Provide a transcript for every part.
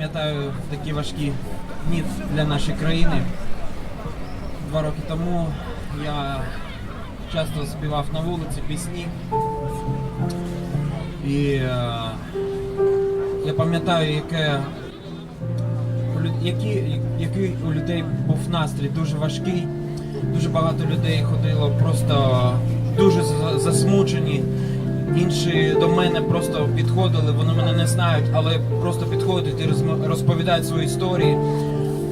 пам'ятаю такі важкі дні для нашої країни. Два роки тому я часто співав на вулиці пісні. І е, я пам'ятаю, яке, які, який у людей був настрій дуже важкий. Дуже багато людей ходило просто дуже засмучені. Інші до мене просто підходили, вони мене не знають, але просто підходять і розповідають свої історії.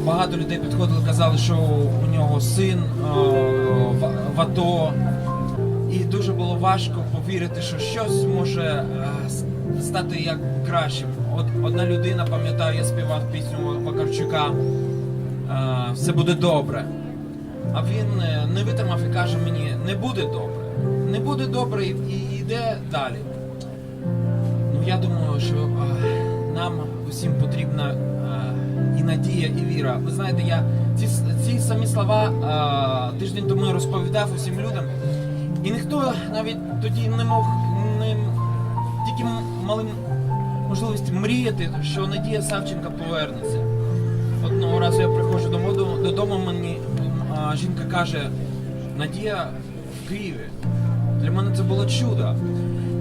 Багато людей підходили, казали, що у нього син в АТО. І дуже було важко повірити, що щось може е, стати як кращим. От одна людина, пам'ятаю, я співав пісню Вакарчука е, Все буде добре. А він е, не витримав і каже мені, не буде добре. Не буде добре і, йде далі. Ну я думаю, що е, нам усім потрібна е, і надія, і віра. Ви знаєте, я ці, ці самі слова е, тиждень тому розповідав усім людям. І ніхто навіть тоді не мог не, тільки мали можливість мріяти, що Надія Савченка повернеться. Одного разу я приходжу додому, додому мені а, жінка каже, Надія в Києві. Для мене це було чудо.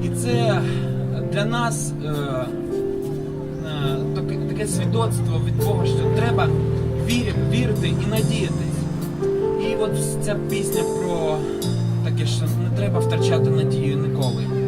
І це для нас е, е, таке, таке свідоцтво від Бога, що треба вір, вірити і надіятись. І от ця пісня про таке, що не треба втрачати надію ніколи.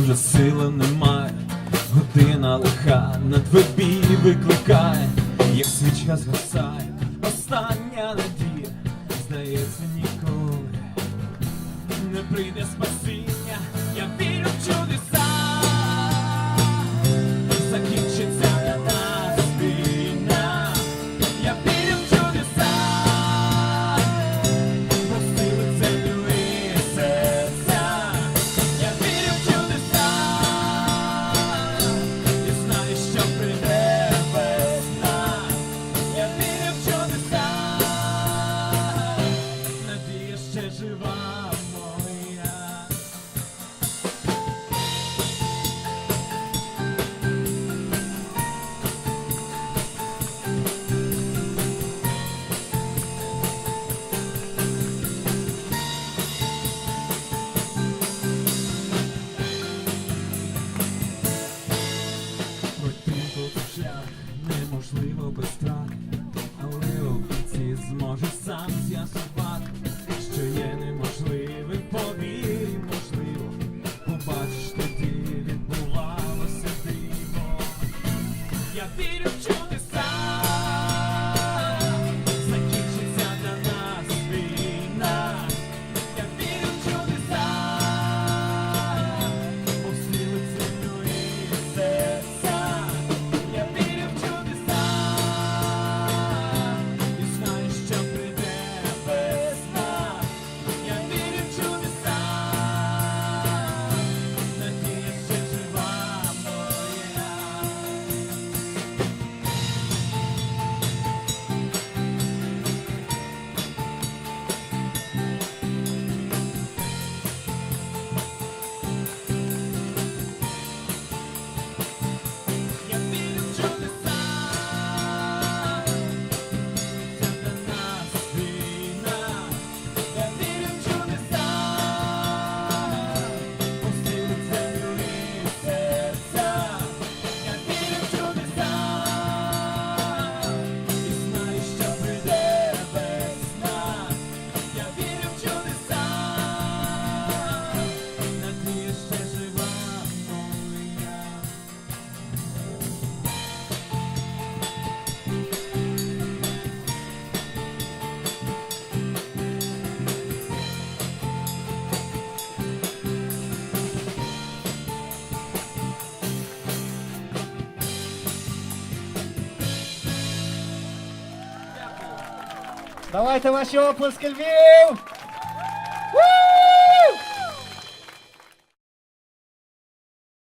Вже сили немає, година лиха на двобій викликає, як свічка згасає, остання надія, здається, ніколи не прийде спасіння, я вірю в чудеса, зможе сам з'ясувати, що є неможливим, повір, можливо, побачиш тоді відбувалося диво. Я вірю Давайте ваші оплески Львів!